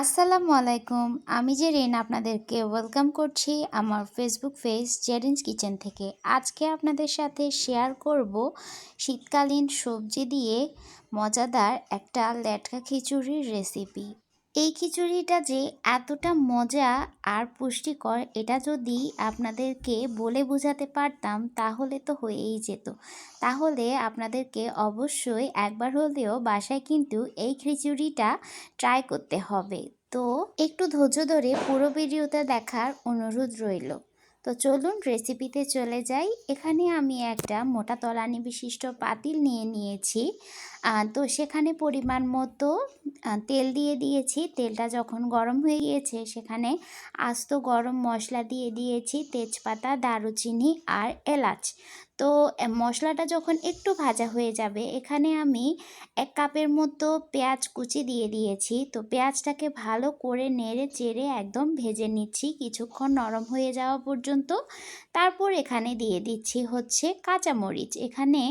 আসসালামু আলাইকুম। আমি যে রেন আপনাদেরকে ওয়েলকাম করছি আমার ফেসবুক পেজ জেরিন্স কিচেন থেকে। আজকে আপনাদের সাথে শেয়ার করব শীতকালীন সবজি দিয়ে মজাদার একটা লেটকা খিচুড়ির রেসিপি এই খিচুড়িটা যে এতটা মজা আর পুষ্টিকর, এটা যদি আপনাদেরকে বলে বোঝাতে পারতাম তাহলে তো হয়েই যেত। তাহলে আপনাদেরকে অবশ্যই একবার হলেও বাসায় কিন্তু এই খিচুড়িটা ট্রাই করতে হবে। তো একটু ধৈর্য ধরে পুরো ভিডিওটা দেখার অনুরোধ রইল। তো চলুন রেসিপিতে চলে যাই। এখানে আমি একটা মোটা তলানি বিশিষ্ট পাতিল নিয়ে নিয়েছি। তো সেখানে পরিমাণ মতো তেল দিয়ে দিয়েছি। তেলটা যখন গরম হয়ে গিয়েছে, সেখানে আস্ত গরম মশলা দিয়ে দিয়েছি। তেজপাতা, দারুচিনি আর এলাচ। তো মশলাটা যখন একটু ভাজা হয়ে যাবে, এখানে আমি এক কাপের মতো পেঁয়াজ কুচি দিয়ে দিয়েছি। তো, পেঁয়াজটাকে ভালো করে নেড়ে চেড়ে একদম ভেজে নিচ্ছি। কিছুক্ষণ নরম হয়ে যাওয়া পর্যন্ত। তারপর এখানে দিয়ে দিচ্ছি হচ্ছে কাঁচামরিচ। এখানে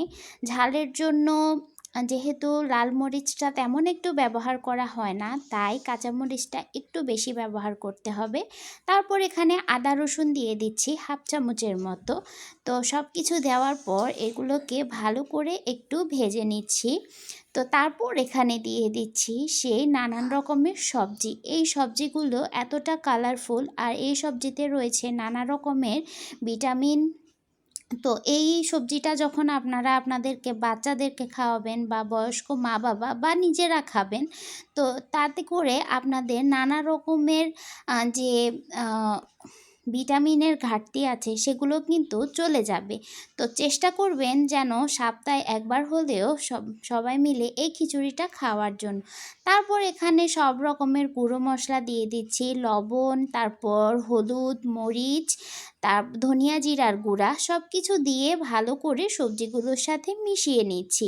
ঝালের জন্য যেহেতু লাল মরিচটা তেমন একটু ব্যবহার করা হয় না, তাই কাঁচামরিচটা একটু বেশি ব্যবহার করতে হবে। তারপর এখানে আদা রসুন দিয়ে দিচ্ছি হাফ চামচের মতো। তো সব কিছু দেওয়ার পর এগুলোকে ভালো করে একটু ভেজে নিচ্ছি। তো তারপর এখানে দিয়ে দিচ্ছি সেই নানান রকমের সবজি। এই সবজিগুলো এতটা কালারফুল আর এই সবজিতে রয়েছে নানা রকমের ভিটামিন তো এই সবজিটা যখন আপনারা আপনাদেরকে বাচ্চাদেরকে খাওয়াবেন বা বয়স্ক মা বাবা বা নিজেরা খাবেন, তো তাতে করে আপনাদের নানা রকমের যে ভিটামিনের ঘাটতি আছে সেগুলো কিন্তু চলে যাবে। তো চেষ্টা করবেন যেন সপ্তাহে একবার হলেও সব, সবাই মিলে এই খিচুড়িটা খাওয়ার জন্য। তারপর এখানে সব রকমের গুঁড়ো মশলা দিয়ে দিচ্ছি, লবণ, তারপর হলুদ, মরিচ তার ধনিয়া জিরার গুঁড়া সব কিছু দিয়ে ভালো করে সবজিগুলোর সাথে মিশিয়ে নিচ্ছি।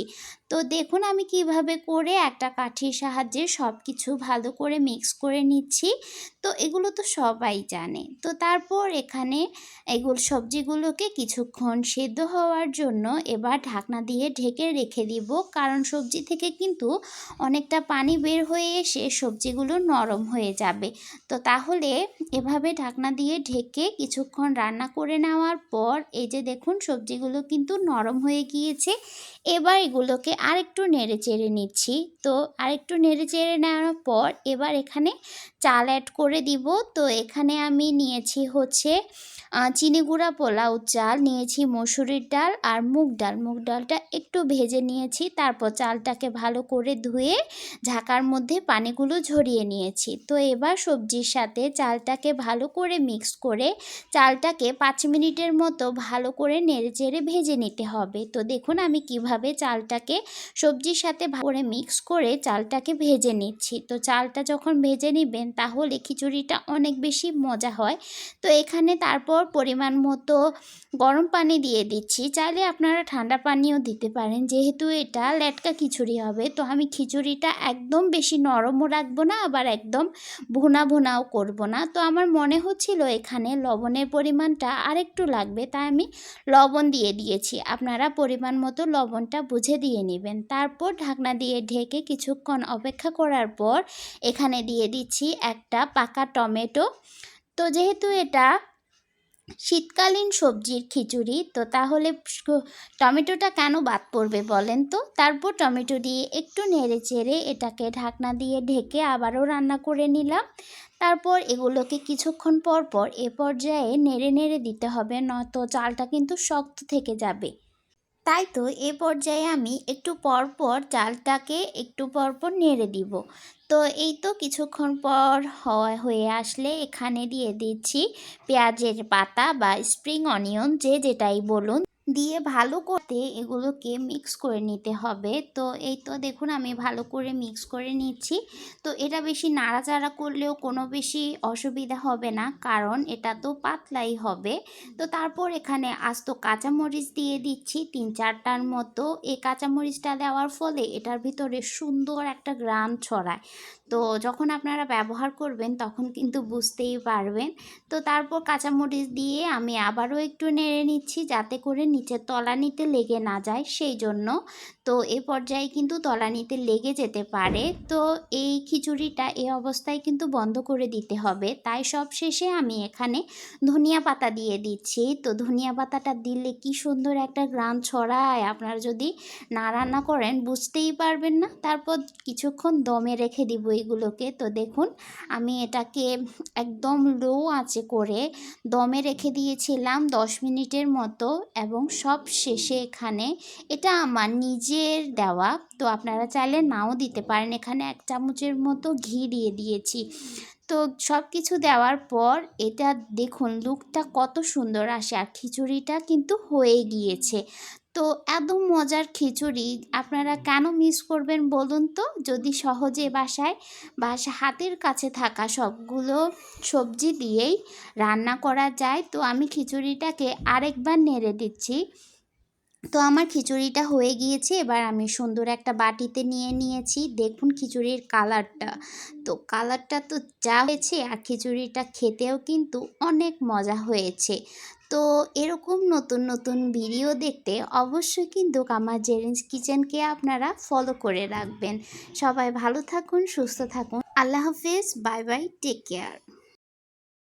তো দেখুন আমি কীভাবে করে একটা কাঠির সাহায্যে সব কিছু ভালো করে মিক্স করে নিচ্ছি। তো এগুলো তো সবাই জানে। তো তারপর এখানে এগুলো সবজিগুলোকে কিছুক্ষণ সেদ্ধ হওয়ার জন্য এবার ঢাকনা দিয়ে ঢেকে রেখে দিব। কারণ সবজি থেকে কিন্তু অনেকটা পানি বের হয়ে এসে সবজিগুলো নরম হয়ে যাবে। তো তাহলে এভাবে ঢাকনা দিয়ে ঢেকে কিছুক্ষণ রান্না করে নেওয়ার পর এই যে দেখুন সবজিগুলো কিন্তু নরম হয়ে গিয়েছে। এবার এগুলোকে আরেকটু নেড়ে চেড়ে নিচ্ছি। তো আরেকটু নেড়ে চেড়ে নেওয়ার পর এবার এখানে চাল অ্যাড করে দিব। তো এখানে আমি নিয়েছি হচ্ছে চিনি গুঁড়া পোলাও চাল, নিয়েছি মসুরির ডাল আর মুগ ডাল। মুগ ডালটা একটু ভেজে নিয়েছি, তারপর চালটাকে ভালো করে ধুয়ে ঝাঁকার মধ্যে পানিগুলো ঝরিয়ে নিয়েছি। তো এবার সবজির সাথে চালটাকে ভালো করে মিক্স করে চালটাকে পাঁচ মিনিটের মতো ভালো করে নেড়ে চেড়ে ভেজে নিতে হবে। তো দেখুন আমি কীভাবে চালটাকে সবজির সাথে করে মিক্স করে চালটাকে ভেজে নিচ্ছি। তো চালটা যখন ভেজে নেবেন তাহলে খিচুড়িটা অনেক বেশি মজা হয়। তো এখানে তারপর পরিমাণ মতো গরম পানি দিয়ে দিচ্ছি। চাইলে আপনারা ঠান্ডা পানিও দিতে পারেন, যেহেতু এটা লেটকা খিচুড়ি হবে। তো আমি খিচুড়িটা একদম বেশি নরমও রাখব না, আবার একদম ভুনা ভুনাও করব না। তো আমার মনে হচ্ছিল এখানে লবণের পরিমাণটা আরেকটু লাগবে, তাই আমি লবণ দিয়ে দিয়েছি। আপনারা পরিমাণ মতো লবণটা বুঝে দিয়ে নেবেন। তারপর ঢাকনা দিয়ে ঢেকে কিছুক্ষণ অপেক্ষা করার পর এখানে দিয়ে দিচ্ছি একটা পাকা টমেটো। তো যেহেতু এটা শীতকালীন সবজির খিচুড়ি। তো তাহলে টমেটোটা কেন বাদ পড়বে বলেন তো? তারপর টমেটো দিয়ে একটু নেড়ে চেড়ে এটাকে ঢাকনা দিয়ে ঢেকে আবারও রান্না করে নিলাম। তারপর এগুলোকে কিছুক্ষণ পর পর এ পর্যায়ে নেড়ে নেড়ে দিতে হবে, নয়তো চালটা কিন্তু শক্ত থেকে যাবে। তাই তো এ পর্যায়ে আমি একটু পর পর চালটাকে একটু পর পর নেড়ে দিব। তো এই তো কিছুক্ষণ পর হয়ে আসলে এখানে দিয়ে দিচ্ছি পেঁয়াজের পাতা বা স্প্রিং অনিয়ন যে যেটাই বলুন। দিয়ে ভালো করতে এগুলোকে মিক্স করে নিতে হবে। তো এই তো দেখুন আমি ভালো করে মিক্স করে নিচ্ছি। তো এটা বেশি নাড়াচাড়া করলেও কোনো বেশি অসুবিধা হবে না, কারণ এটা তো পাতলাই হবে। তো তারপর এখানে আস্ত কাঁচামরিচ দিয়ে দিচ্ছি তিন চারটার মতো। এই কাঁচামরিচটা দেওয়ার ফলে এটার ভিতরে সুন্দর একটা গ্রাম ছড়ায়। তো যখন আপনারা ব্যবহার করবেন তখন কিন্তু বুঝতেই পারবেন। তো তারপর কাঁচামরিচ দিয়ে আমি আবারও একটু নেড়ে নিচ্ছি যাতে করে নিচের তলানিতে লেগে না যায় সেই জন্য। তো এ পর্যায়ে কিন্তু তলানিতে লেগে যেতে পারে। তো এই খিচুড়িটা এই অবস্থায় কিন্তু বন্ধ করে দিতে হবে। তাই সব শেষে আমি এখানে ধনিয়া পাতা দিয়ে দিচ্ছি। তো ধনিয়া পাতাটা দিলে কি সুন্দর একটা গ্রাম ছড়ায়। আপনারা যদি না রান্না করেন বুঝতেই পারবেন না। তারপর কিছুক্ষণ দমে রেখে দিব এগুলোকে। তো দেখুন, আমি এটাকে একদম লো আঁচে করে দমে রেখে দিয়েছিলাম দশ মিনিটের মতো এবং সব শেষে এখানে এটা আমার নিজের দেওয়া। তো আপনারা চাইলে নাও দিতে পারেন। এখানে এক চামচের মতো ঘি দিয়ে দিয়েছি। তো সব কিছু দেওয়ার পর এটা দেখুন লুকটা কত সুন্দর আসে। আর খিচুড়িটা কিন্তু হয়ে গিয়েছে। তো এত মজার খিচুড়ি আপনারা কেন মিস করবেন বলুন তো? যদি সহজে বাসায় বা হাতের কাছে থাকা সবগুলো সবজি দিয়েই রান্না করা যায়, তো আমি খিচুড়িটাকে আরেকবার নেড়ে দিচ্ছি। তো আমার খিচুড়িটা হয়ে গিয়েছে, এবার আমি সুন্দর একটা বাটিতে নিয়ে নিয়েছি। দেখুন খিচুড়ির কালারটা। তো কালারটা তো যা হয়েছে আর খিচুড়িটা খেতেও কিন্তু অনেক মজা হয়েছে। তো এরকম নতুন নতুন ভিডিও দেখতে অবশ্যই কিন্তু আমার জেরিন্স কিচেনকে আপনারা ফলো করে রাখবেন। সবাই ভালো থাকুন, সুস্থ থাকুন। আল্লাহ হাফেজ, বাই বাই, টেক কেয়ার।